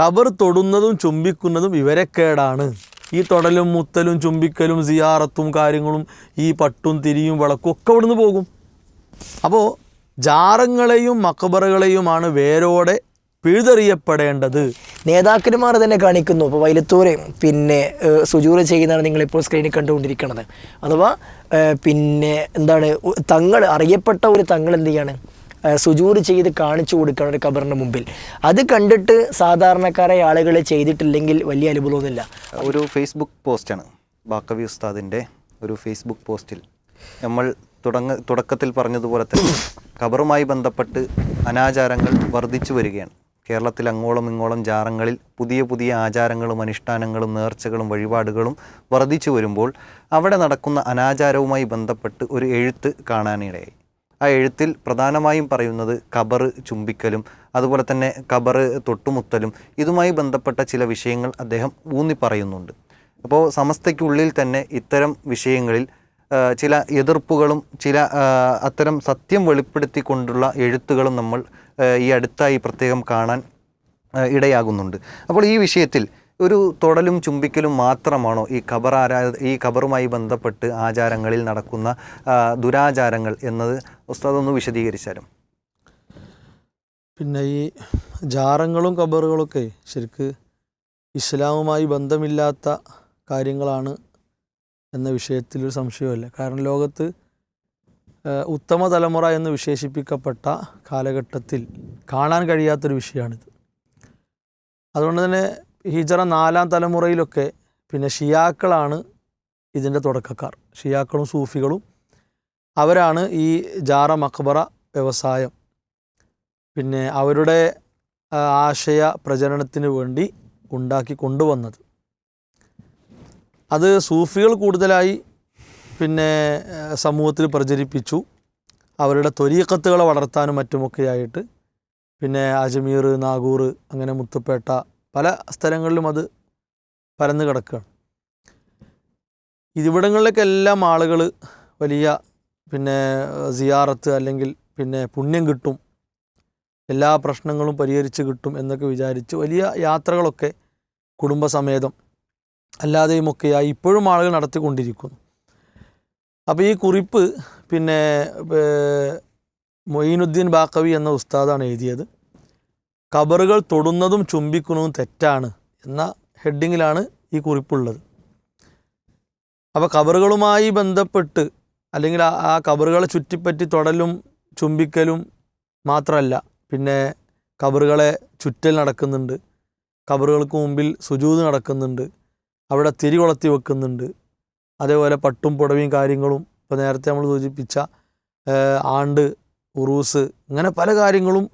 കബർ തൊടുന്നതും ചുംബിക്കുന്നതും വിവരക്കേടാണ് ഈ തൊടലും മുത്തലും ചുംബിക്കലും സിയാറത്തും കാര്യങ്ങളും ഈ പട്ടും തിരിയും വിളക്കും ഒക്കെ ഇവിടുന്ന് പോകും. അപ്പോൾ ജാറങ്ങളെയും മക്കബറകളെയുമാണ് വേരോടെ പിഴുതെറിയപ്പെടേണ്ടത്. നേതാക്കന്മാർ തന്നെ കാണിക്കുന്നു. ഇപ്പോൾ വൈലത്തൂരെ പിന്നെ സുജൂറ് ചെയ്യുന്നതാണ് നിങ്ങളിപ്പോൾ സ്ക്രീനിൽ കണ്ടുകൊണ്ടിരിക്കുന്നത്. അഥവാ പിന്നെ എന്താണ് തങ്ങൾ അറിയപ്പെട്ട ഒരു തങ്ങൾ എന്ത് ചെയ്യാണ്? സുജൂറ് ചെയ്ത് കാണിച്ചു കൊടുക്കണം ഒരു കബറിന്റെ മുമ്പിൽ. അത് കണ്ടിട്ട് സാധാരണക്കാരെ ആളുകൾ ചെയ്തിട്ടില്ലെങ്കിൽ വലിയ അനുഭവമൊന്നുമില്ല. ഒരു ഫേസ്ബുക്ക് പോസ്റ്റാണ് ബാക്കവി ഉസ്താദിന്റെ ഒരു ഫേസ്ബുക്ക് പോസ്റ്റിൽ നമ്മൾ തുടങ്ങ തുടക്കത്തിൽ പറഞ്ഞതുപോലെ തന്നെ ഖബറുമായി ബന്ധപ്പെട്ട് അനാചാരങ്ങൾ വർദ്ധിച്ചു വരികയാണ്. കേരളത്തിൽ അങ്ങോളം ഇങ്ങോളം ജാറങ്ങളിൽ പുതിയ പുതിയ ആചാരങ്ങളും അനുഷ്ഠാനങ്ങളും നേർച്ചകളും വഴിപാടുകളും വർദ്ധിച്ചു വരുമ്പോൾ അവിടെ നടക്കുന്ന അനാചാരവുമായി ബന്ധപ്പെട്ട് ഒരു എഴുത്ത് കാണാനിടയായി. ആ എഴുത്തിൽ പ്രധാനമായും പറയുന്നത് കബർ ചുംബിക്കലും അതുപോലെ തന്നെ കബർ തൊട്ടുമുത്തലും ഇതുമായി ബന്ധപ്പെട്ട ചില വിഷയങ്ങൾ അദ്ദേഹം ഊന്നി പറയുന്നുണ്ട്. അപ്പോൾ സമസ്തയ്ക്കുള്ളിൽ തന്നെ ഇത്തരം വിഷയങ്ങളിൽ ചില എതിർപ്പുകളും ചില അത്തരം സത്യം വെളിപ്പെടുത്തിക്കൊണ്ടുള്ള എഴുത്തുകളും നമ്മൾ ഈ അടുത്തായി പ്രത്യേകം കാണാൻ ഇടയാകുന്നുണ്ട്. അപ്പോൾ ഈ വിഷയത്തിൽ ഒരു തൊടലും ചുംബിക്കലും മാത്രമാണോ ഈ ഖബർ ആരാ ഈ ഖബറുമായി ബന്ധപ്പെട്ട് ആചാരങ്ങളിൽ നടക്കുന്ന ദുരാചാരങ്ങൾ എന്നത്? ഉസ്താദ് ഒന്ന് വിശദീകരിച്ചാലും. പിന്നെ ഈ ജാറങ്ങളും ഖബറുകളൊക്കെ ശരിക്ക് ഇസ്ലാമുമായി ബന്ധമില്ലാത്ത കാര്യങ്ങളാണ് എന്ന വിഷയത്തിൽ ഒരു സംശയമില്ല. കാരണം ലോകത്ത് ഉത്തമ തലമുറ എന്ന് വിശേഷിപ്പിക്കപ്പെട്ട കാലഘട്ടത്തിൽ കാണാൻ കഴിയാത്തൊരു വിഷയമാണിത്. അതുകൊണ്ട് തന്നെ ഹിജറ നാലാം തലമുറയിലൊക്കെ പിന്നെ ഷിയാക്കളാണ് ഇതിന്റെ തുടക്കക്കാർ. ഷിയാക്കളും സൂഫികളും അവരാണ് ഈ ജാറ മക്ബറ വ്യവസായം. പിന്നെ അവരുടെ ആശയ പ്രചരണത്തിന് വേണ്ടി ഉണ്ടാക്കി കൊണ്ടുവന്നത്. അത് സൂഫികൾ കൂടുതലായി പിന്നെ സമൂഹത്തിൽ പ്രചരിപ്പിച്ചു. അവരുടെ ത്വരീക്കത്തുകളെ വളർത്താനും മറ്റുമൊക്കെയായിട്ട്. പിന്നെ അജ്മീർ നാഗൂർ അങ്ങനെ മുത്തുപ്പേട്ട പല സ്ഥലങ്ങളിലും അത് പരന്നു കിടക്കുകയാണ്. ഇതിവിടങ്ങളിലേക്കെല്ലാം ആളുകൾ വലിയ പിന്നെ സിയാറത്ത് അല്ലെങ്കിൽ പിന്നെ പുണ്യം കിട്ടും എല്ലാ പ്രശ്നങ്ങളും പരിഹരിച്ച് കിട്ടും എന്നൊക്കെ വിചാരിച്ച് വലിയ യാത്രകളൊക്കെ കുടുംബസമേതം അല്ലാതെയുമൊക്കെയായി ഇപ്പോഴും ആളുകൾ നടത്തിക്കൊണ്ടിരിക്കുന്നു. അപ്പോൾ ഈ കുറിപ്പ് പിന്നെ മൊയ്നുദ്ദീൻ ബാക്കവി എന്ന ഉസ്താദാണ് എഴുതിയത്. കബറുകൾ തൊടുന്നതും ചുംബിക്കുന്നതും തെറ്റാണ് എന്ന ഹെഡിങ്ങിലാണ് ഈ കുറിപ്പുള്ളത്. അപ്പോൾ കബറുകളുമായി ബന്ധപ്പെട്ട് അല്ലെങ്കിൽ ആ- കബറുകളെ ചുറ്റിപ്പറ്റി തൊടലും ചുംബിക്കലും മാത്രമല്ല പിന്നെ കബറുകളെ ചുറ്റൽ നടക്കുന്നുണ്ട് കബറുകൾക്ക് മുമ്പിൽ സുജൂത് നടക്കുന്നുണ്ട് അവിടെ തിരി കൊളത്തി വെക്കുന്നുണ്ട് അതേപോലെ പട്ടും പുടവയും കാര്യങ്ങളും ഇപ്പോൾ നേരത്തെ നമ്മൾ സൂചിപ്പിച്ച ആണ്ട് ഉറൂസ് ഇങ്ങനെ പല കാര്യങ്ങളും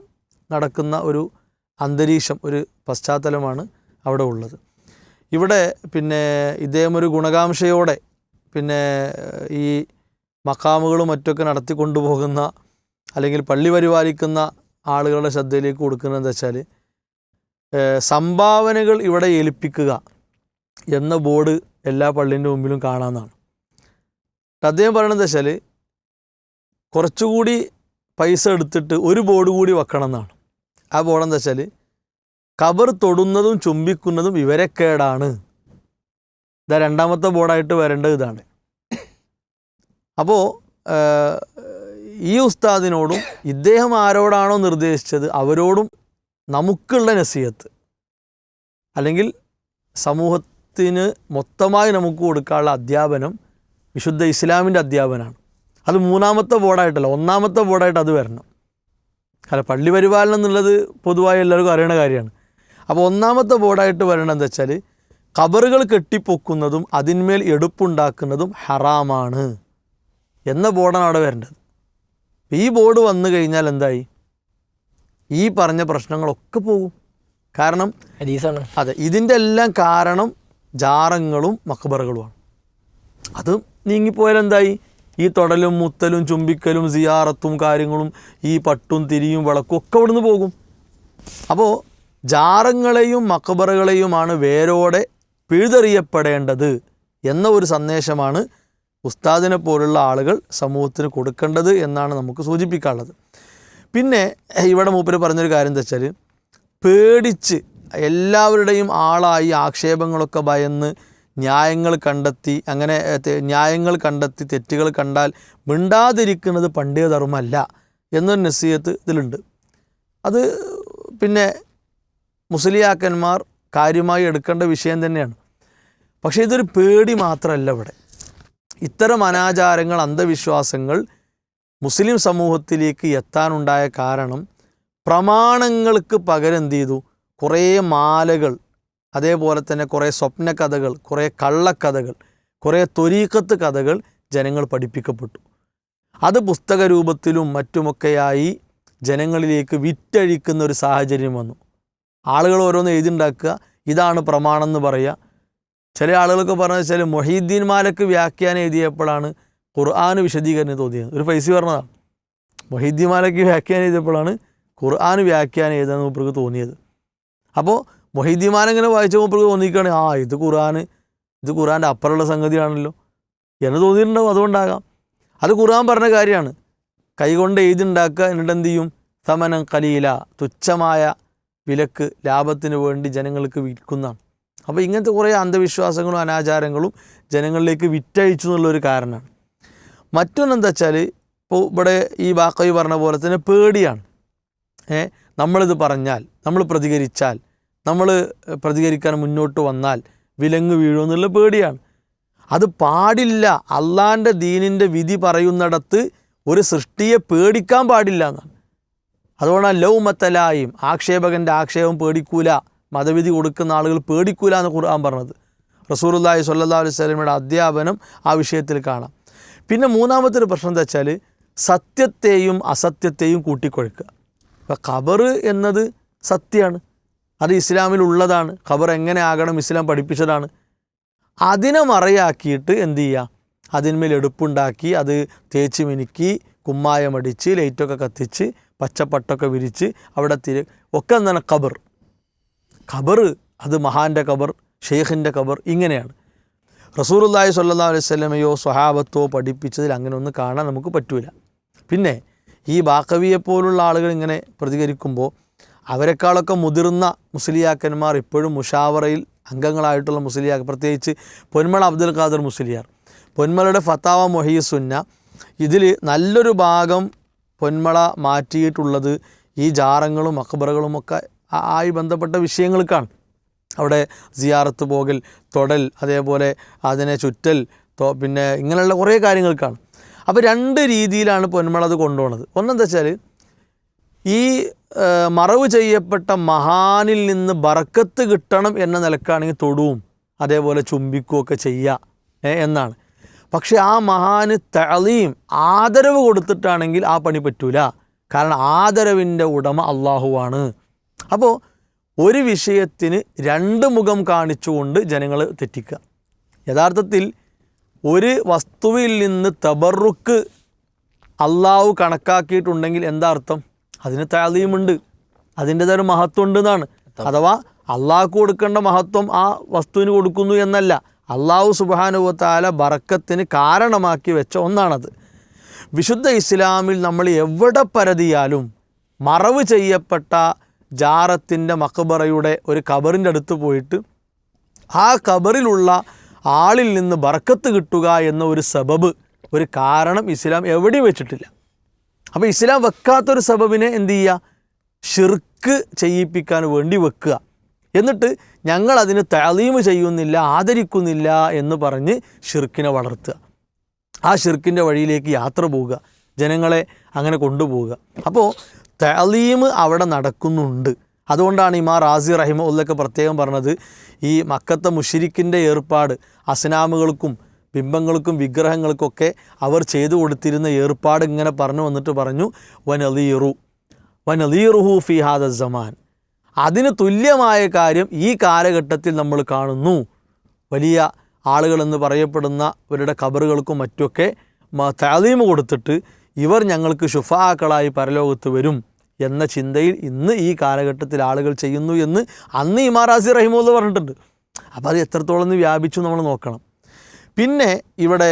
നടക്കുന്ന ഒരു അന്തരീക്ഷം ഒരു പശ്ചാത്തലമാണ് അവിടെ ഉള്ളത്. ഇവിടെ പിന്നെ ഇദ്ദേഹം ഒരു ഗുണകാംക്ഷയോടെ പിന്നെ ഈ മക്കാമുകളും മറ്റൊക്കെ നടത്തി കൊണ്ടുപോകുന്ന അല്ലെങ്കിൽ പള്ളി പരിപാലിക്കുന്ന ആളുകളുടെ ശ്രദ്ധയിലേക്ക് കൊടുക്കുന്നത് എന്താ വെച്ചാൽ സംഭാവനകൾ ഇവിടെ ഏൽപ്പിക്കുക എന്ന ബോർഡ് എല്ലാ പള്ളീന്റെ മുമ്പിലും കാണാമെന്നാണ് അദ്ദേഹം പറയണത് എന്താ വെച്ചാൽ കുറച്ചുകൂടി പൈസ എടുത്തിട്ട് ഒരു ബോർഡ് കൂടി വെക്കണം എന്നാണ് ആ ബോർഡ് എന്താ വെച്ചാൽ കബർ തൊടുന്നതും ചുംബിക്കുന്നതും വിവരക്കേടാണ് ഇതാ രണ്ടാമത്തെ ബോർഡായിട്ട് വരേണ്ടത് ഇതാണ്. അപ്പോൾ ഈ ഉസ്താദിനോടും ഇദ്ദേഹം ആരോടാണോ നിർദ്ദേശിച്ചത് അവരോടും നമുക്കുള്ള നസീഹത്ത് അല്ലെങ്കിൽ സമൂഹത്തിന് മൊത്തമായി നമുക്ക് കൊടുക്കാനുള്ള അധ്യാപനം വിശുദ്ധ ഇസ്ലാമിന്റെ അധ്യാപനമാണ് അത് മൂന്നാമത്തെ ബോർഡായിട്ടല്ല ഒന്നാമത്തെ ബോർഡായിട്ട് അത് വരണം. കാരണം പള്ളി പരിപാലനം എന്നുള്ളത് പൊതുവായി എല്ലാവർക്കും അറിയണ കാര്യമാണ്. അപ്പോൾ ഒന്നാമത്തെ ബോർഡായിട്ട് വരേണ്ടത് എന്താ വെച്ചാൽ കബറുകൾ കെട്ടിപ്പൊക്കുന്നതും അതിന്മേൽ എടുപ്പുണ്ടാക്കുന്നതും ഹറാമാണ് എന്ന ബോർഡാണ് അവിടെ വരേണ്ടത്. ഈ ബോർഡ് വന്നു കഴിഞ്ഞാൽ എന്തായി? ഈ പറഞ്ഞ പ്രശ്നങ്ങളൊക്കെ പോകും. കാരണം ഹദീസാണ്. അതെ ഇതിന്റെ എല്ലാം കാരണം ജാറങ്ങളും മക്ബറുകളുമാണ്. അത് നീങ്ങിപ്പോയാൽ എന്തായി? ഈ തൊടലും മുത്തലും ചുംബിക്കലും സിയാറത്തും കാര്യങ്ങളും ഈ പട്ടും തിരിയും വിളക്കും ഒക്കെ ഇവിടുന്ന് പോകും. അപ്പോൾ ജാറങ്ങളെയും മക്ബറകളെയുമാണ് വേരോടെ പിഴുതെറിയപ്പെടേണ്ടത് എന്ന ഒരു സന്ദേശമാണ് ഉസ്താദിനെ പോലുള്ള ആളുകൾ സമൂഹത്തിന് കൊടുക്കേണ്ടത് എന്നാണ് നമുക്ക് സൂചിപ്പിക്കാനുള്ളത്. പിന്നെ ഇവിടെ മൂപ്പര് പറഞ്ഞൊരു കാര്യം എന്താ വെച്ചാൽ പേടിച്ച് എല്ലാവരുടെയും ആളായി ആക്ഷേപങ്ങളൊക്കെ ഭയന്ന് ന്യായങ്ങൾ കണ്ടെത്തി അങ്ങനെ ന്യായങ്ങൾ കണ്ടെത്തി തെറ്റുകൾ കണ്ടാൽ മിണ്ടാതിരിക്കുന്നത് പണ്ഡിത ധർമ്മമല്ല എന്നൊരു നസീഹത്ത് ഇതിലുണ്ട്. അത് പിന്നെ മുസ്ലിയാക്കന്മാർ കാര്യമായി എടുക്കേണ്ട വിഷയം തന്നെയാണ്. പക്ഷേ ഇതൊരു പേടി മാത്രമല്ല ഇവിടെ. ഇത്തരം അനാചാരങ്ങൾ അന്ധവിശ്വാസങ്ങൾ മുസ്ലിം സമൂഹത്തിലേക്ക് എത്താനുണ്ടായ കാരണം പ്രമാണങ്ങൾക്ക് പകരം എന്ത് ചെയ്തു? കുറേ മാലകൾ അതേപോലെ തന്നെ കുറേ സ്വപ്ന കഥകൾ കുറേ കള്ളക്കഥകൾ കുറേ തൊരീക്കത്ത് കഥകൾ ജനങ്ങൾ പഠിപ്പിക്കപ്പെട്ടു. അത് പുസ്തക രൂപത്തിലും മറ്റുമൊക്കെയായി ജനങ്ങളിലേക്ക് വിറ്റഴിക്കുന്ന ഒരു സാഹചര്യം വന്നു. ആളുകൾ ഓരോന്ന് എഴുതിണ്ടാക്കുക ഇതാണ് പ്രമാണം എന്ന് പറയുക. ചില ആളുകളൊക്കെ പറഞ്ഞു വെച്ചാൽ മൊഹീദ്ദീൻ മാലക്ക് വ്യാഖ്യാനം എഴുതിയപ്പോഴാണ് ഖുർആാന് വിശദീകരണം തോന്നിയത്. ഒരു പൈസ പറഞ്ഞതാണ് മൊഹീദ്ദീൻ മാലയ്ക്ക് വ്യാഖ്യാനം എഴുതിയപ്പോഴാണ് ഖുർആാന് വ്യാഖ്യാനം എഴുതാൻ മൂപ്പർക്ക് തോന്നിയത്. അപ്പോൾ മൊഹീദ്ദീൻ മാല ഇങ്ങനെ വായിച്ച മൂപ്പർക്ക് തോന്നിക്കുകയാണ് ആ ഇത് ഖുർആൻ ഇത് ഖുർആന്റെ അപ്പുറമുള്ള സംഗതിയാണല്ലോ. എന്ന് തോന്നിയിട്ടുണ്ടാവും അതുകൊണ്ടാകാം. അത് ഖുർആൻ പറഞ്ഞ കാര്യമാണ്. കൈകൊണ്ട് എഴുതിണ്ടാക്കുക എന്നിട്ട് എന്ത് ചെയ്യും? സമനം കലീല തുച്ഛമായ വിലക്ക് ലാഭത്തിന് വേണ്ടി ജനങ്ങൾക്ക് വിൽക്കുന്നതാണ്. അപ്പോൾ ഇങ്ങനത്തെ കുറേ അന്ധവിശ്വാസങ്ങളും അനാചാരങ്ങളും ജനങ്ങളിലേക്ക് വിറ്റഴിച്ചു എന്നുള്ളൊരു കാരണമാണ്. മറ്റൊന്നെന്താ വെച്ചാൽ ഇപ്പോൾ ഇവിടെ ഈ വാക്കവി പറഞ്ഞ പോലെ തന്നെ പേടിയാണ്. ഏ നമ്മളിത് പറഞ്ഞാൽ നമ്മൾ പ്രതികരിച്ചാൽ നമ്മൾ പ്രതികരിക്കാൻ മുന്നോട്ട് വന്നാൽ വിലങ്ങ് വീഴുമെന്നുള്ള പേടിയാണ്. അത് പാടില്ല. അള്ളാന്റെ ദീനിന്റെ വിധി പറയുന്നിടത്ത് ഒരു സൃഷ്ടിയെ പേടിക്കാൻ പാടില്ല എന്നാണ്. അതുകൊണ്ടാണ് ലൗമത്തലായും ആക്ഷേപകന്റെ ആക്ഷേപം പേടിക്കൂല. മതവിധി കൊടുക്കുന്ന ആളുകൾ പേടിക്കൂല എന്ന് ഖുർആൻ പറഞ്ഞത്. റസൂറുല്ലാഹി സല്ലാ അലൈഹി സ്വലമയുടെ അധ്യാപനം ആ വിഷയത്തിൽ കാണാം. പിന്നെ മൂന്നാമത്തെ ഒരു പ്രശ്നം എന്താ വെച്ചാൽ സത്യത്തെയും അസത്യത്തെയും കൂട്ടിക്കൊഴുക്കുക. ഇപ്പം ഖബർ എന്നത് സത്യമാണ് അത് ഇസ്ലാമിൽ ഉള്ളതാണ് ഖബർ എങ്ങനെ ആകണം? ഇസ്ലാം പഠിപ്പിച്ചതാണ്. അതിനെ മറയാക്കിയിട്ട് എന്ത് ചെയ്യുക അതിന്മേൽ എടുപ്പുണ്ടാക്കി അത് തേച്ച് മിനുക്കി കുമ്മായമടിച്ച് ലൈറ്റൊക്കെ കത്തിച്ച് പച്ചപ്പട്ടൊക്കെ വിരിച്ച് അവിടെ തിരി ഒക്കെ എന്താണ്? ഖബർ. ഖബർ അത് മഹാന്റെ ഖബർ ഷെയ്ഖിന്റെ ഖബർ ഇങ്ങനെയാണ്. റസൂറുല്ലാഹി സല്ലാ അലൈഹി സ്വലമയോ സ്വഹാബത്തോ പഠിപ്പിച്ചതിൽ അങ്ങനെ ഒന്നും കാണാൻ നമുക്ക് പറ്റൂല. പിന്നെ ഈ ബാക്കവിയെ പോലുള്ള ആളുകൾ ഇങ്ങനെ പ്രതികരിക്കുമ്പോൾ അവരെക്കാളൊക്കെ മുതിർന്ന മുസ്ലിയാക്കന്മാർ ഇപ്പോഴും മുഷാവറയിൽ അംഗങ്ങളായിട്ടുള്ള മുസ്ലിയാക്ക പ്രത്യേകിച്ച് പൊന്മള അബ്ദുൽ ഖാദർ മുസ്ലിയാർ. പൊന്മലയുടെ ഫത്താവ മൊഹീ സുന്ന. ഇതിൽ നല്ലൊരു ഭാഗം പൊന്മള മാറ്റിയിട്ടുള്ളത് ഈ ജാറങ്ങളും അക്ബറുകളും ഒക്കെ ആയി ബന്ധപ്പെട്ട വിഷയങ്ങൾക്കാണ്. അവിടെ സിയാറത്ത് പോകൽ തൊടൽ അതേപോലെ അതിനെ ചുറ്റൽ പിന്നെ ഇങ്ങനെയുള്ള കുറേ കാര്യങ്ങൾക്കാണ്. അപ്പോൾ രണ്ട് രീതിയിലാണ് പൊന്മള അത് കൊണ്ടുപോകുന്നത് ഒന്നെന്താ വെച്ചാൽ ഈ മറവ് ചെയ്യപ്പെട്ട മഹാനിൽ നിന്ന് ബറക്കത്ത് കിട്ടണം എന്ന നിലക്കാണെങ്കിൽ തൊടുവും അതേപോലെ ചുംബിക്കുകയൊക്കെ ചെയ്യുക എന്നാണ്. പക്ഷേ ആ മഹാന് തളീം ആദരവ് കൊടുത്തിട്ടാണെങ്കിൽ ആ പണി പറ്റൂല. കാരണം ആദരവിന്റെ ഉടമ അള്ളാഹുവാണ് അപ്പോൾ ഒരു വിഷയത്തിന് രണ്ട് മുഖം കാണിച്ചുകൊണ്ട് ജനങ്ങൾ തെറ്റിക്കുക. യഥാർത്ഥത്തിൽ ഒരു വസ്തുവിൽ നിന്ന് തബറുക്ക് അള്ളാഹു കണക്കാക്കിയിട്ടുണ്ടെങ്കിൽ എന്താ അർത്ഥം? അതിന് താലീമുണ്ട്. അതിന്റെതായ ഒരു മഹത്വം ഉണ്ട് എന്നാണ് അഥവാ അള്ളാഹ്ക്ക് കൊടുക്കേണ്ട മഹത്വം ആ വസ്തുവിന് കൊടുക്കുന്നു എന്നല്ല. അള്ളാഹു സുബാനുവത്താല ബറക്കത്തിന് കാരണമാക്കി വെച്ച ഒന്നാണത്. വിശുദ്ധ ഇസ്ലാമിൽ നമ്മൾ എവിടെ പരതിയാലും മറവ് ചെയ്യപ്പെട്ട ജാറത്തിന്റെ മക്ബറയുടെ ഒരു കബറിന്റെ അടുത്ത് പോയിട്ട് ആ കബറിലുള്ള ആളിൽ നിന്ന് ബറക്കത്ത് കിട്ടുക എന്ന ഒരു സബബ് ഒരു കാരണം ഇസ്ലാം എവിടെയും വെച്ചിട്ടില്ല. അപ്പോൾ ഇസ്ലാം വെക്കാത്തൊരു സബബിനെ എന്ത് ചെയ്യുക ഷിർക്ക് ചെയ്യിപ്പിക്കാൻ വേണ്ടി വെക്കുക. എന്നിട്ട് ഞങ്ങൾ അതിന് തലീമ് ചെയ്യുന്നില്ല ആദരിക്കുന്നില്ല എന്ന് പറഞ്ഞ് ഷിർക്കിനെ വളർത്തുക. ആ ഷിർക്കിന്റെ വഴിയിലേക്ക് യാത്ര പോവുക ജനങ്ങളെ അങ്ങനെ കൊണ്ടുപോവുക. അപ്പോൾ തലീമ് അവിടെ നടക്കുന്നുണ്ട്. അതുകൊണ്ടാണ് ഇമാ റാസി റഹിമ ഉള്ളൊക്കെ പ്രത്യേകം പറഞ്ഞത് ഈ മക്കത്തെ മുഷിരിക്കിന്റെ ഏർപ്പാട് അസ്നാമുകൾക്കും ബിംബങ്ങൾക്കും വിഗ്രഹങ്ങൾക്കൊക്കെ അവർ ചെയ്തു കൊടുത്തിരുന്ന ഏർപ്പാട് ഇങ്ങനെ പറഞ്ഞു വന്നിട്ട് പറഞ്ഞു വനലീറു വനലീറുഹു ഫി ഹാദ സമാൻ. അതിന് തുല്യമായ കാര്യം ഈ കാലഘട്ടത്തിൽ നമ്മൾ കാണുന്നു. വലിയ ആളുകളെന്ന് പറയപ്പെടുന്നവരുടെ കബറുകൾക്കും മറ്റുമൊക്കെ താലീമ് കൊടുത്തിട്ട് ഇവർ ഞങ്ങൾക്ക് ഷുഫാക്കളായി പരലോകത്ത് വരും എന്ന ചിന്തയിൽ ഇന്ന് ഈ കാലഘട്ടത്തിൽ ആളുകൾ ചെയ്യുന്നു എന്ന് അന്ന് ഇമാറാസി റഹിമുള്ള പറഞ്ഞിട്ടുണ്ട്. അപ്പോൾ അത് എത്രത്തോളം വ്യാപിച്ചു നമ്മൾ നോക്കണം. പിന്നെ ഇവിടെ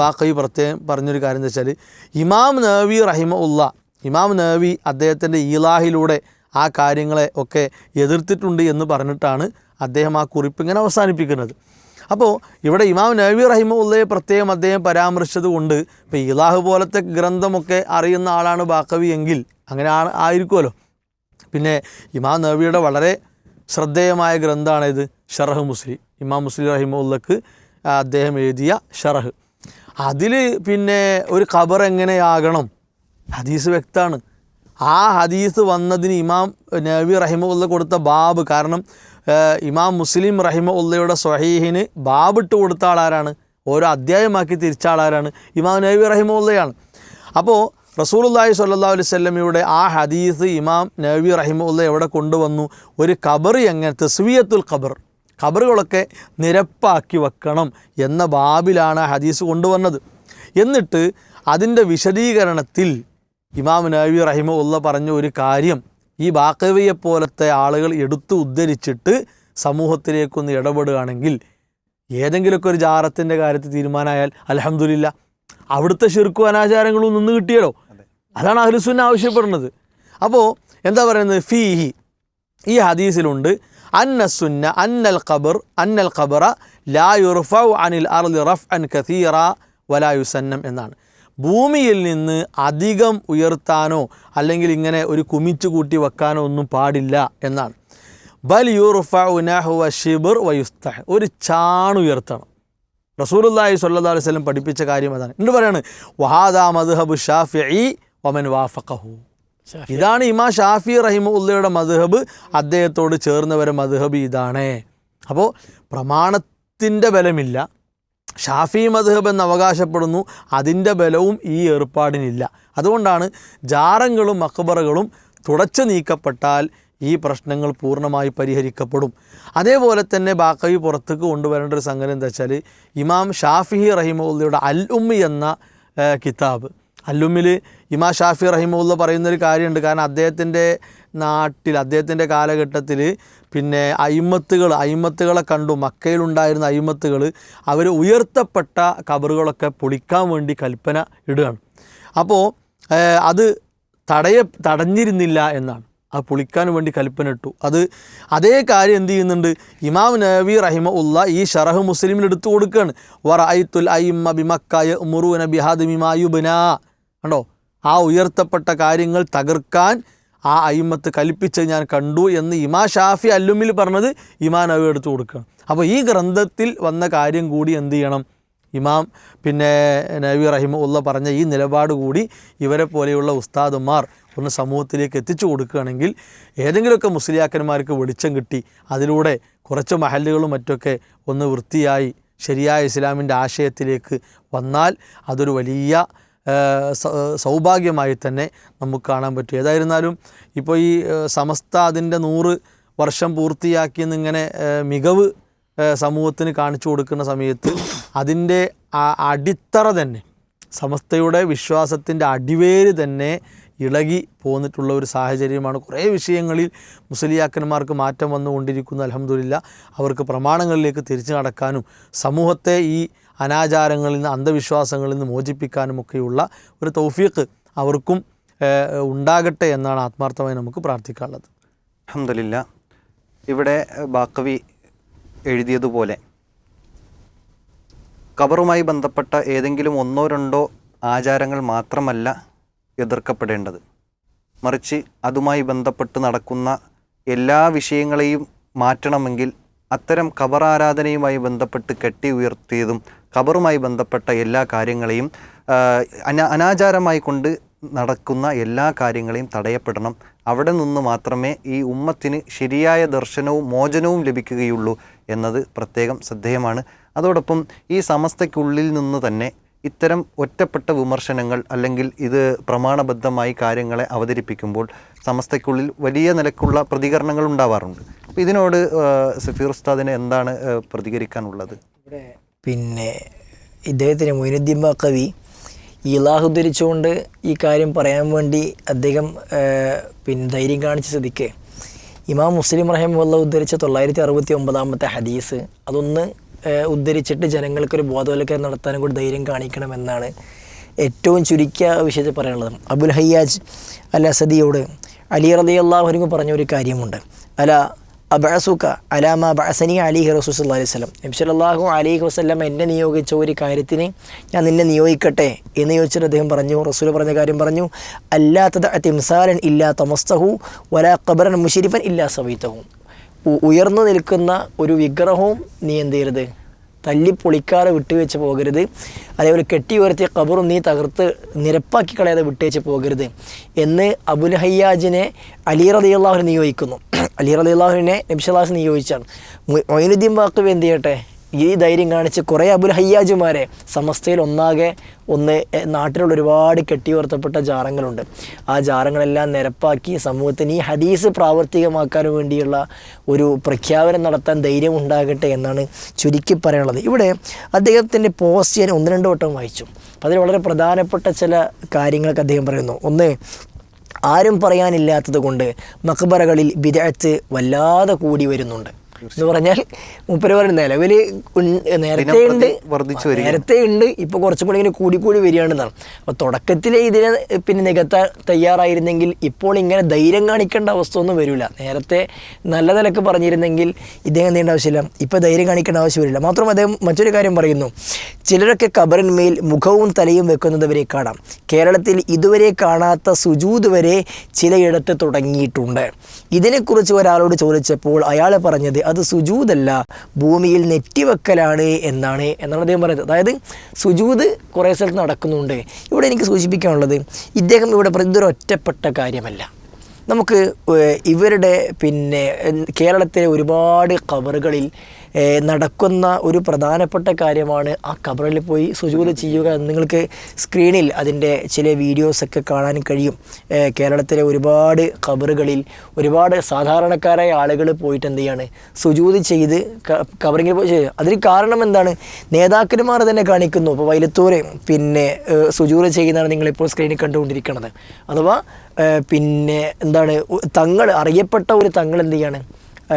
ബാക്കവി പ്രത്യേകം പറഞ്ഞൊരു കാര്യം എന്താ വെച്ചാൽ ഇമാം നവി റഹിമ ഉള്ള ഇമാം നവി അദ്ദേഹത്തിന്റെ ഈലാഹിലൂടെ ആ കാര്യങ്ങളെ ഒക്കെ എതിർത്തിട്ടുണ്ട് എന്ന് പറഞ്ഞിട്ടാണ് അദ്ദേഹം ആ കുറിപ്പ് ഇങ്ങനെ അവസാനിപ്പിക്കുന്നത്. അപ്പോൾ ഇവിടെ ഇമാം നബി റഹിമുള്ളയെ പ്രത്യേകം അദ്ദേഹം പരാമർശിച്ചത് കൊണ്ട് ഇപ്പോൾ ഇലാഹ് പോലത്തെ ഗ്രന്ഥമൊക്കെ അറിയുന്ന ആളാണ് ബാക്കവി എങ്കിൽ അങ്ങനെ ആയിരിക്കുമല്ലോ. പിന്നെ ഇമാം നബിയുടെ വളരെ ശ്രദ്ധേയമായ ഗ്രന്ഥമാണ് ഇത് ഷറഹ് മുസ്ലിം. ഇമാം മുസ്ലിം റഹിമുള്ളക്ക് അദ്ദേഹം എഴുതിയ ഷറഹ്. അതിൽ പിന്നെ ഒരു ഖബർ എങ്ങനെയാകണം? ഹദീസ് വ്യക്തമാണ് ആ ഹദീസ് വന്നതിന് ഇമാം നബി റഹിമുള്ള കൊടുത്ത ബാബ് കാരണം ഇമാം മുസ്ലിം റഹിമുള്ളയുടെ സ്വഹീഹിന് ബാബിട്ട് കൊടുത്ത ആളാരാണ്? ഓരോ അധ്യായമാക്കി തിരിച്ച ആളാരാണ്? ഇമാം നബി റഹിമുള്ളയാണ് അപ്പോൾ റസൂലുള്ളാഹി സ്വല്ലല്ലാഹു അലൈഹി വസല്ലമയുടെ ആ ഹദീസ് ഇമാം നബി റഹിമുള്ള എവിടെ കൊണ്ടുവന്നു? ഒരു ഖബർ എങ്ങനെ? തസ്വിയത്തുൽ ഖബർ. ഖബറുകളൊക്കെ നിരപ്പാക്കി വെക്കണം എന്ന ബാബിലാണ് ഹദീസ് കൊണ്ടുവന്നത്. എന്നിട്ട് അതിന്റെ വിശദീകരണത്തിൽ ഇമാം നബി റഹിമുള്ള പറഞ്ഞ ഒരു കാര്യം ഈ ബാക്കവിയെ പോലത്തെ ആളുകൾ എടുത്തു ഉദ്ധരിച്ചിട്ട് സമൂഹത്തിലേക്കൊന്ന് ഇടപെടുകയാണെങ്കിൽ ഏതെങ്കിലുമൊക്കെ ഒരു ജാറത്തിന്റെ കാര്യത്തിൽ തീരുമാനമായാൽ അലഹമുല്ല അവിടുത്തെ ശിർക്കും അനാചാരങ്ങളും നിന്ന് കിട്ടിയല്ലോ. അതാണ് അഹ്ലുസുന്ന ആവശ്യപ്പെടുന്നത്. അപ്പോൾ എന്താ പറയുന്നത്? ഫീഹി. ഈ ഹദീസിലുണ്ട് അന്ന സുന്ന അന്നൽ ഖബർ അന്നൽ ഖബറ ലാ യുർഫൗ അനിൽ അർലി റഫ് അൻ കഥീറ വലാ യുസന്നം എന്നാണ്. ഭൂമിയിൽ നിന്ന് അധികം ഉയർത്താനോ അല്ലെങ്കിൽ ഇങ്ങനെ ഒരു കുമിച്ചു കൂട്ടി വെക്കാനോ ഒന്നും പാടില്ല എന്നാണ്. ബൽ യുർഫഉ നഹ്വ ഷിബർ വയുസ്തഹ് ഒരു ചാണുയർത്തണം റസൂലുള്ളാഹി സ്വല്ലല്ലാഹു അലൈഹി പഠിപ്പിച്ച കാര്യം അതാണ്. എന്നിട്ട് പറയാണ് വഹാദാ മദ്ഹബ് ഷാഫി ഒമൻ വാഫഖഹു. ഇതാണ് ഇമാ ഷാഫി റഹിമുള്ളയുടെ മധുഹബ് അദ്ദേഹത്തോട് ചേർന്നവരെ മധുഹബ് ഇതാണ്. അപ്പോൾ പ്രമാണത്തിന്റെ ബലമില്ല. ഷാഫി മധുഹബ് എന്ന് അവകാശപ്പെടുന്നു. അതിന്റെ ബലവും ഈ ഏർപ്പാടിനില്ല. അതുകൊണ്ടാണ് ജാറങ്ങളും അക്ബറുകളും തുടച്ചു നീക്കപ്പെട്ടാൽ ഈ പ്രശ്നങ്ങൾ പൂർണമായി പരിഹരിക്കപ്പെടും. അതേപോലെ തന്നെ ബാക്കവി പുറത്തേക്ക് കൊണ്ടുവരേണ്ട ഒരു സംഗതി എന്താ വെച്ചാൽ ഇമാം ഷാഫി റഹിമുള്ളയുടെ അൽ ഉമ്മി എന്ന കിതാബ്. അല്ലുമ്മിൽ ഇമാ ഷാഫി റഹിമുള്ള പറയുന്നൊരു കാര്യമുണ്ട്. കാരണം അദ്ദേഹത്തിന്റെ നാട്ടിൽ അദ്ദേഹത്തിന്റെ കാലഘട്ടത്തിൽ പിന്നെ അയിമത്തുകൾ അയിമത്തുകളെ കണ്ടു. മക്കയിലുണ്ടായിരുന്ന അയിമത്തുകൾ അവർ ഉയർത്തപ്പെട്ട കബറുകളൊക്കെ പൊളിക്കാൻ വേണ്ടി കൽപ്പന ഇടുകയാണ്. അപ്പോൾ അത് തടയ തടഞ്ഞിരുന്നില്ല എന്നാണ്. അത് പൊളിക്കാൻ വേണ്ടി കൽപ്പന ഇട്ടു. അത് അതേ കാര്യം എന്ത് ചെയ്യുന്നുണ്ട്? ഇമാം നബി റഹിമ ഉള്ള ഈ ഷറഹ് മുസ്ലിമിൽ എടുത്തു കൊടുക്കുകയാണ്. വറ ഐത്തുൽ ഐമ്മ ബിമക്കായ നബി ബിഹാദ് മിമായുബന കണ്ടോ? ആ ഉയർത്തപ്പെട്ട കാര്യങ്ങൾ തകർക്കാൻ ആ അയിമത്ത് കൽപ്പിച്ച് ഞാൻ കണ്ടു എന്ന് ഇമാ ഷാഫി അല്ലുമിൽ പറഞ്ഞത് ഇമാ നബി എടുത്തു കൊടുക്കുകയാണ്. അപ്പോൾ ഈ ഗ്രന്ഥത്തിൽ വന്ന കാര്യം കൂടി എന്ത് ചെയ്യണം? ഇമാം പിന്നെ നബി റഹിമ ഉള്ള പറഞ്ഞ ഈ നിലപാട് കൂടി ഇവരെ പോലെയുള്ള ഉസ്താദുമാർ ഒന്ന് സമൂഹത്തിലേക്ക് എത്തിച്ചു കൊടുക്കുകയാണെങ്കിൽ ഏതെങ്കിലുമൊക്കെ മുസ്ലിയാക്കന്മാർക്ക് വെളിച്ചം കിട്ടി അതിലൂടെ കുറച്ച് മഹല്ലുകളും മറ്റൊക്കെ ഒന്ന് വൃത്തിയായി ശരിയായ ഇസ്ലാമിന്റെ ആശയത്തിലേക്ക് വന്നാൽ അതൊരു വലിയ സൗഭാഗ്യമായി തന്നെ നമുക്ക് കാണാൻ പറ്റും. ഏതായിരുന്നാലും ഇപ്പോൾ ഈ സമസ്ത അതിന്റെ നൂറ് വർഷം പൂർത്തിയാക്കിയെന്നിങ്ങനെ ആ, മികവ് സമൂഹത്തിന് കാണിച്ചു കൊടുക്കുന്ന സമയത്ത് അതിന്റെ അടിത്തറ തന്നെ സമസ്തയുടെ വിശ്വാസത്തിന്റെ അടിവേര് തന്നെ ഇളകി പോന്നിട്ടുള്ള ഒരു സാഹചര്യമാണ്. കുറേ വിഷയങ്ങളിൽ മുസ്ലിയാക്കന്മാർക്ക് മാറ്റം വന്നുകൊണ്ടിരിക്കുന്ന. അലഹമുല്ല അവർക്ക് പ്രമാണങ്ങളിലേക്ക് തിരിച്ചു നടക്കാനും സമൂഹത്തെ ഈ അനാചാരങ്ങളിൽ നിന്ന് അന്ധവിശ്വാസങ്ങളിൽ നിന്ന് മോചിപ്പിക്കാനുമൊക്കെയുള്ള ഒരു തൗഫീഖ് അവർക്കും ഉണ്ടാകട്ടെ എന്നാണ് ആത്മാർത്ഥമായി നമുക്ക് പ്രാർത്ഥിക്കാനുള്ളത്. അഹമ്മദില്ല ഇവിടെ ബാക്കവി എഴുതിയതുപോലെ കബറുമായി ബന്ധപ്പെട്ട ഏതെങ്കിലും ഒന്നോ രണ്ടോ ആചാരങ്ങൾ മാത്രമല്ല എതിർക്കപ്പെടേണ്ടത്. മറിച്ച് അതുമായി ബന്ധപ്പെട്ട് നടക്കുന്ന എല്ലാ വിഷയങ്ങളെയും മാറ്റണമെങ്കിൽ അത്തരം കബറാരാധനയുമായി ബന്ധപ്പെട്ട് കെട്ടി ഉയർത്തിയതും ഖബറുമായി ബന്ധപ്പെട്ട എല്ലാ കാര്യങ്ങളെയും അനാചാരമായി കൊണ്ട് നടക്കുന്ന എല്ലാ കാര്യങ്ങളെയും തടയപ്പെടണം. അവിടെ നിന്ന് മാത്രമേ ഈ ഉമ്മത്തിന് ശരിയായ ദർശനവും മോചനവും ലഭിക്കുകയുള്ളൂ എന്നത് പ്രത്യേകം ശ്രദ്ധേയമാണ്. അതോടൊപ്പം ഈ സമസ്തയ്ക്കുള്ളിൽ നിന്ന് തന്നെ ഇത്തരം ഒറ്റപ്പെട്ട വിമർശനങ്ങൾ അല്ലെങ്കിൽ ഇത് പ്രമാണബദ്ധമായി കാര്യങ്ങളെ അവതരിപ്പിക്കുമ്പോൾ സമസ്തയ്ക്കുള്ളിൽ വലിയ നിലക്കുള്ള പ്രതികരണങ്ങൾ ഉണ്ടാവാറുണ്ട്. അപ്പോൾ ഇതിനോട് സഫീർ ഉസ്താദിന് എന്താണ് പ്രതികരിക്കാനുള്ളത്? പ്രതികരിക്കാനുള്ളത് പിന്നെ ഇദ്ദേഹത്തിന് മൊയിനുദ്ദീൻ കവി ഇലാഹ് ഉദ്ധരിച്ചുകൊണ്ട് ഈ കാര്യം പറയാൻ വേണ്ടി അദ്ദേഹം പിന്നെ ധൈര്യം കാണിച്ച് സ്ഥിതിക്ക് ഇമാം മുസ്ലിം റഹിമുള്ള ഉദ്ധരിച്ച തൊള്ളായിരത്തി അറുപത്തി ഒമ്പതാമത്തെ ഹദീസ് അതൊന്ന് ഉദ്ധരിച്ചിട്ട് ജനങ്ങൾക്കൊരു ബോധവൽക്കരണം നടത്താനും കൂടി ധൈര്യം കാണിക്കണമെന്നാണ് ഏറ്റവും ചുരുക്കിയ വിഷയത്തിൽ പറയാനുള്ളത്. അബുൽ ഹയ്യാജ് അൽ അസദിയോട് അലി റതി അള്ളാഹുനു പറഞ്ഞ ഒരു കാര്യമുണ്ട്. അല അബഅസുക അലാമ ബഅസനി അലിഹി റസൂസ് അലൈഹി സ്വലം നബി സല്ലല്ലാഹു അലൈഹി വസല്ലം എന്നെ നിയോഗിച്ച ഒരു കാര്യത്തിന് ഞാൻ നിന്നെ നിയോഗിക്കട്ടെ എന്ന് ചോദിച്ചിട്ട് അദ്ദേഹം പറഞ്ഞു റസൂൽ പറഞ്ഞ കാര്യം പറഞ്ഞു അല്ലാത്തത് തിംസാലൻ ഇല്ലാ തമസ്തഹു വലാ ഖബറൻ മുഷരിഫൻ ഇല്ലാ സവീത്തഹു ഉയർന്നു നിൽക്കുന്ന ഒരു വിഗ്രഹവും നീ എന്ത് ചെയ്യരുത്? തല്ലിപ്പൊളിക്കാതെ വിട്ടുവെച്ച് പോകരുത്. അതേപോലെ കെട്ടി ഉയർത്തിയ കബറും നീ തകർത്ത് നിരപ്പാക്കി കളയാതെ വിട്ടുവെച്ച് പോകരുത് എന്ന് അബുൽ ഹയ്യാജിനെ അലി റളിയല്ലാഹുവിനെ നിയോഗിക്കുന്നു. അലി റളിയല്ലാഹുവിനെ നബ്സലാസ് നിയോഗിച്ചാണ്. മൊയിനുദ്ദീൻ ബാക്കവി എന്ത് ചെയ്യട്ടെ? ഈ ധൈര്യം കാണിച്ച് കുറേ അബുൽ ഹയ്യാജുമാരെ സമസ്തയിൽ ഒന്നാകെ ഒന്ന് നാട്ടിലുള്ള ഒരുപാട് കെട്ടിയുയർത്തപ്പെട്ട ജാറങ്ങളുണ്ട്. ആ ജാറങ്ങളെല്ലാം നിരപ്പാക്കി സമൂഹത്തിന് ഈ ഹദീസ് പ്രാവർത്തികമാക്കാൻ വേണ്ടിയുള്ള ഒരു പ്രഖ്യാപനം നടത്താൻ ധൈര്യം ഉണ്ടാകട്ടെ എന്നാണ് ചുരുക്കി പറയാനുള്ളത്. ഇവിടെ അദ്ദേഹത്തിന്റെ പോസ്റ്റ് ഞാൻ ഒന്ന് രണ്ട് വട്ടം വായിച്ചു. അതിൽ വളരെ പ്രധാനപ്പെട്ട ചില കാര്യങ്ങളൊക്കെ അദ്ദേഹം പറയുന്നു. ഒന്ന് ആരും പറയാനില്ലാത്തത് കൊണ്ട് മക്ബറകളിൽ ബിദഅത്ത് വല്ലാതെ കൂടി വരുന്നുണ്ട്. എന്ന് പറഞ്ഞാൽ മൂപ്പര് പറയുന്ന നിലവിൽ നേരത്തെ ഉണ്ട്. നേരത്തെ ഉണ്ട്. ഇപ്പോൾ കുറച്ചും കൂടി ഇങ്ങനെ കൂടി കൂടി വരികയാണെന്നാണ്. അപ്പോൾ തുടക്കത്തിലെ ഇതിനെ പിന്നെ നികത്താൻ തയ്യാറായിരുന്നെങ്കിൽ ഇപ്പോൾ ഇങ്ങനെ ധൈര്യം കാണിക്കേണ്ട അവസ്ഥ ഒന്നും വരില്ല. നേരത്തെ നല്ല നിലയ്ക്ക് പറഞ്ഞിരുന്നെങ്കിൽ ഇദ്ദേഹം നീണ്ട ആവശ്യമില്ല. ഇപ്പോൾ ധൈര്യം കാണിക്കേണ്ട ആവശ്യം വരില്ല. മാത്രം അദ്ദേഹം മറ്റൊരു കാര്യം പറയുന്നു. ചിലരൊക്കെ കബറിന്മേൽ മുഖവും തലയും വെക്കുന്നതുവരെ കാണാം. കേരളത്തിൽ ഇതുവരെ കാണാത്ത സുജൂത് വരെ ചിലയിടത്ത് തുടങ്ങിയിട്ടുണ്ട്. ഇതിനെക്കുറിച്ച് ഒരാളോട് ചോദിച്ചപ്പോൾ അയാൾ പറഞ്ഞത് അത് സുജൂതല്ല ഭൂമിയിൽ നെറ്റിവെക്കലാണ് എന്നാണ് എന്നാണ് അദ്ദേഹം പറയുന്നത് അതായത് സുജൂത് കുറേ സ്ഥലത്ത് നടക്കുന്നുണ്ട്. ഇവിടെ എനിക്ക് സൂചിപ്പിക്കാനുള്ളത് ഇദ്ദേഹം ഇവിടെ ഇതൊരു ഒറ്റപ്പെട്ട കാര്യമല്ല. നമുക്ക് ഇവരുടെ പിന്നെ കേരളത്തിലെ ഒരുപാട് കബറുകളിൽ നടക്കുന്ന ഒരു പ്രധാനപ്പെട്ട കാര്യമാണ് ആ കബറിൽ പോയി സുജൂത് ചെയ്യുക നിങ്ങൾക്ക് സ്ക്രീനിൽ അതിന്റെ ചില വീഡിയോസൊക്കെ കാണാൻ കഴിയും. കേരളത്തിലെ ഒരുപാട് കബറുകളിൽ ഒരുപാട് സാധാരണക്കാരായ ആളുകൾ പോയിട്ട് എന്ത് ചെയ്യാണ്? സുജൂത് ചെയ്ത് കബറിങ്ങിൽ പോയി ചെയ്യുക. അതിന് കാരണം എന്താണ്? നേതാക്കന്മാർ തന്നെ കാണിക്കുന്നു. ഇപ്പോൾ വൈലത്തൂരെ പിന്നെ സുജൂത് ചെയ്യുന്നതാണ് നിങ്ങളിപ്പോൾ സ്ക്രീനിൽ കണ്ടുകൊണ്ടിരിക്കുന്നത് അഥവാ പിന്നെ എന്താണ് തങ്ങൾ അറിയപ്പെട്ട ഒരു തങ്ങൾ എന്ത് ചെയ്യാണ്?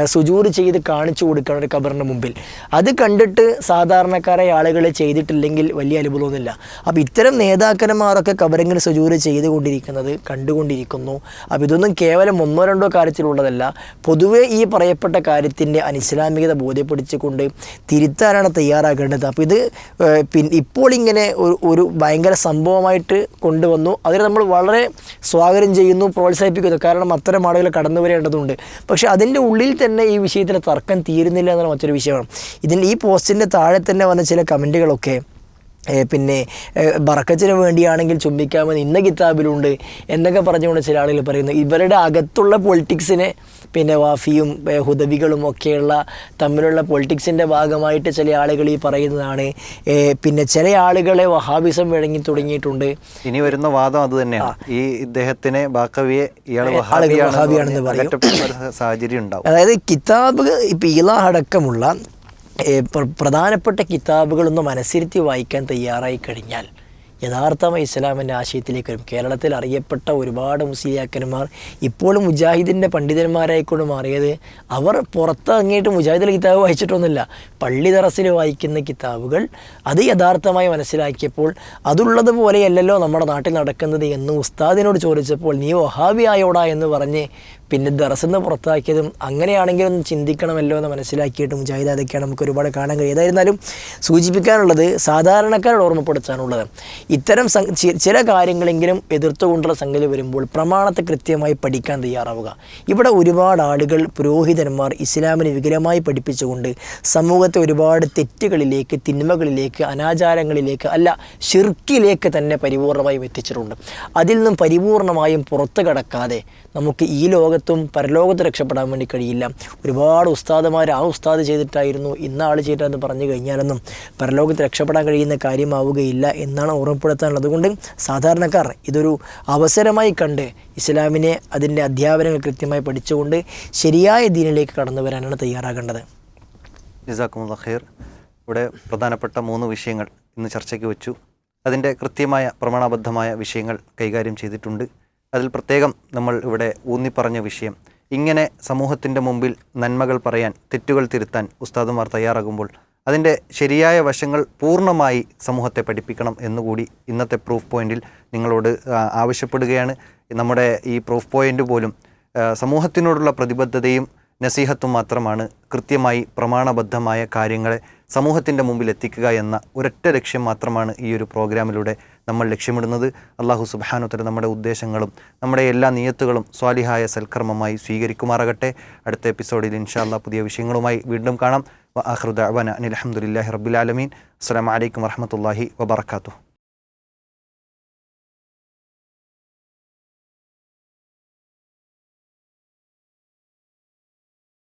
സുജൂറ് ചെയ്ത് കാണിച്ചു കൊടുക്കണം ഒരു ഖബറിന്റെ മുമ്പിൽ. അത് കണ്ടിട്ട് സാധാരണക്കാരെ ആളുകൾ ചെയ്തിട്ടില്ലെങ്കിൽ വലിയ അനുഭവമൊന്നുമില്ല. അപ്പോൾ ഇത്തരം നേതാക്കന്മാരൊക്കെ കബറിങ്ങിൽ സുജൂറ് ചെയ്തുകൊണ്ടിരിക്കുന്നത് കണ്ടുകൊണ്ടിരിക്കുന്നു. അപ്പോൾ ഇതൊന്നും കേവലം ഒന്നോ രണ്ടോ കാര്യത്തിലുള്ളതല്ല. പൊതുവേ ഈ പറയപ്പെട്ട കാര്യത്തിന്റെ അനിസ്ലാമികത ബോധ്യപ്പെടുത്തിക്കൊണ്ട് തിരുത്താനാണ് തയ്യാറാക്കേണ്ടത് അപ്പോൾ ഇത് പിന്നെ ഇപ്പോൾ ഇങ്ങനെ ഒരു ഒരു ഭയങ്കര സംഭവമായിട്ട് കൊണ്ടുവന്നു. അതിനെ നമ്മൾ വളരെ സ്വാഗതം ചെയ്യുന്നു പ്രോത്സാഹിപ്പിക്കുന്നു. കാരണം അത്തരം ആളുകൾ കടന്നു വരേണ്ടതുണ്ട് പക്ഷേ അതിന്റെ ഉള്ളിൽ തന്നെ ഈ വിഷയത്തിൽ തർക്കം തീരുന്നില്ല എന്നുള്ള മറ്റൊരു വിഷയമാണ്. ഇതിന്റെ ഈ പോസ്റ്റിന്റെ താഴെ തന്നെ വന്ന ചില കമന്റുകളൊക്കെ പിന്നെ ബറക്കച്ചിന് വേണ്ടിയാണെങ്കിൽ ചുംബിക്കാമെന്ന് ഇന്ന കിതാബിലുണ്ട് എന്നൊക്കെ പറഞ്ഞുകൊണ്ട് ചില ആളുകൾ പറയുന്നു. ഇവരുടെ അകത്തുള്ള പൊളിറ്റിക്സിനെ പിന്നെ വാഫിയും ഹുദവികളും ഒക്കെയുള്ള തമ്മിലുള്ള പൊളിറ്റിക്സിന്റെ ഭാഗമായിട്ട് ചില ആളുകൾ ഈ പറയുന്നതാണ്. പിന്നെ ചില ആളുകളെ വഹാബിസം വിളങ്ങി തുടങ്ങിയിട്ടുണ്ട്. ഇനി വരുന്ന വാദം അത് തന്നെയാണ്. ഈ ഇദ്ദേഹത്തിനെ ബാക്കവിയെ വഹാബിയാണെന്ന് പറയും. സാഹചര്യം ഉണ്ടാവും. അതായത് കിതാബ് ഇപ്പം ഇള അടക്കമുള്ള പ്രധാനപ്പെട്ട കിതാബുകളൊന്നും മനസ്സിരുത്തി വായിക്കാൻ തയ്യാറായി കഴിഞ്ഞാൽ യഥാർത്ഥമായി ഇസ്ലാമിന്റെ ആശയത്തിലേക്ക് വരും കേരളത്തിൽ അറിയപ്പെട്ട ഒരുപാട് മുസ്ലിയാക്കന്മാർ ഇപ്പോഴും മുജാഹിദിന്റെ പണ്ഡിതന്മാരായിക്കൊണ്ട് മാറിയത് അവർ പുറത്ത് അങ്ങേട്ട് മുജാഹിദിലെ കിതാബ് വായിച്ചിട്ടൊന്നുമില്ല. പള്ളി തറസിൽ വായിക്കുന്ന കിതാബുകൾ അത് യഥാർത്ഥമായി മനസ്സിലാക്കിയപ്പോൾ അതുള്ളതുപോലെയല്ലല്ലോ നമ്മുടെ നാട്ടിൽ നടക്കുന്നത് എന്ന് ഉസ്താദിനോട് ചോദിച്ചപ്പോൾ നീ ഒഹാബി ആയോടാ എന്ന് പറഞ്ഞ് പിന്നെ ദറസിന്ന് പുറത്താക്കിയതും അങ്ങനെയാണെങ്കിലും ചിന്തിക്കണമല്ലോ എന്ന് മനസ്സിലാക്കിയിട്ട് മുജാഹിദ് അതൊക്കെയാണ് നമുക്ക് ഒരുപാട് കാണാൻ കഴിയും ഏതായിരുന്നാലും സൂചിപ്പിക്കാനുള്ളത് സാധാരണക്കാരോട് ഓർമ്മപ്പെടുത്താനുള്ളത്. ഇത്തരം ചില കാര്യങ്ങളെങ്കിലും എതിർത്തുകൊണ്ടുള്ള സംഗതി വരുമ്പോൾ പ്രമാണത്തെ കൃത്യമായി പഠിക്കാൻ തയ്യാറാവുക. ഇവിടെ ഒരുപാട് ആളുകൾ പുരോഹിതന്മാർ ഇസ്ലാമിനെ വികലമായി പഠിപ്പിച്ചുകൊണ്ട് സമൂഹത്തെ ഒരുപാട് തെറ്റുകളിലേക്ക് തിന്മകളിലേക്ക് അനാചാരങ്ങളിലേക്ക് അല്ല ഷിർക്കിലേക്ക് തന്നെ പരിപൂർണമായും എത്തിച്ചിട്ടുണ്ട്. അതിൽ നിന്നും പരിപൂർണമായും പുറത്തു കടക്കാതെ നമുക്ക് ഈ ലോകത്തും പരലോകത്ത് രക്ഷപ്പെടാൻ വേണ്ടി കഴിയില്ല. ഒരുപാട് ഉസ്താദമാർ ആ ഉസ്താദ് ചെയ്തിട്ടായിരുന്നു ഇന്ന ആൾ ചെയ്തിട്ടെന്ന് പറഞ്ഞു കഴിഞ്ഞാലൊന്നും പരലോകത്ത് രക്ഷപ്പെടാൻ കഴിയുന്ന കാര്യമാവുകയില്ല എന്നാണ് ഓർമ്മപ്പെടുത്താനുള്ളത്. അതുകൊണ്ട് സാധാരണക്കാർ ഇതൊരു അവസരമായി കണ്ട് ഇസ്ലാമിനെ അതിന്റെ അധ്യാപനങ്ങൾ കൃത്യമായി പഠിച്ചുകൊണ്ട് ശരിയായ ദീനിലേക്ക് കടന്നു വരാനാണ് തയ്യാറാകേണ്ടത്. ഖൈർ. ഇവിടെ പ്രധാനപ്പെട്ട മൂന്ന് വിഷയങ്ങൾ ഇന്ന് ചർച്ചയ്ക്ക് വെച്ചു. അതിന്റെ കൃത്യമായ പ്രമാണബദ്ധമായ വിഷയങ്ങൾ കൈകാര്യം ചെയ്തിട്ടുണ്ട്. അതിൽ പ്രത്യേകം നമ്മൾ ഇവിടെ ഊന്നിപ്പറഞ്ഞ വിഷയം. ഇങ്ങനെ സമൂഹത്തിന്റെ മുമ്പിൽ നന്മകൾ പറയാൻ തെറ്റുകൾ തിരുത്താൻ ഉസ്താദുമാർ തയ്യാറാകുമ്പോൾ അതിന്റെ ശരിയായ വശങ്ങൾ പൂർണമായി സമൂഹത്തെ പഠിപ്പിക്കണം എന്നുകൂടി ഇന്നത്തെ പ്രൂഫ് പോയിന്റിൽ നിങ്ങളോട് ആവശ്യപ്പെടുകയാണ്. നമ്മുടെ ഈ പ്രൂഫ് പോയിന്റ് പോലും സമൂഹത്തിനോടുള്ള പ്രതിബദ്ധതയും നസീഹത്തും മാത്രമാണ് കൃത്യമായി പ്രമാണബദ്ധമായ കാര്യങ്ങളെ സമൂഹത്തിന്റെ മുമ്പിൽ എത്തിക്കുക എന്ന ഒരൊറ്റ ലക്ഷ്യം മാത്രമാണ് ഈ ഒരു പ്രോഗ്രാമിലൂടെ നമ്മൾ ലക്ഷ്യമിടുന്നത് അള്ളാഹു സുബാനുത്തര നമ്മുടെ ഉദ്ദേശങ്ങളും നമ്മുടെ എല്ലാ നിയത്തുകളും സ്വാലിഹായ സൽക്കർമ്മമായി സ്വീകരിക്കുമാറാകട്ടെ. അടുത്ത എപ്പിസോഡിൽ ഇൻഷാല്ലാ പുതിയ വിഷയങ്ങളുമായി വീണ്ടും കാണാം. വ ആഹ്റുദ് അനിൽ അഹമ്മദില്ലാഹി റബുലാലമീൻ അസ്സാം വലൈക്കും വർഹമത്തല്ലാഹി വബർക്കാത്തു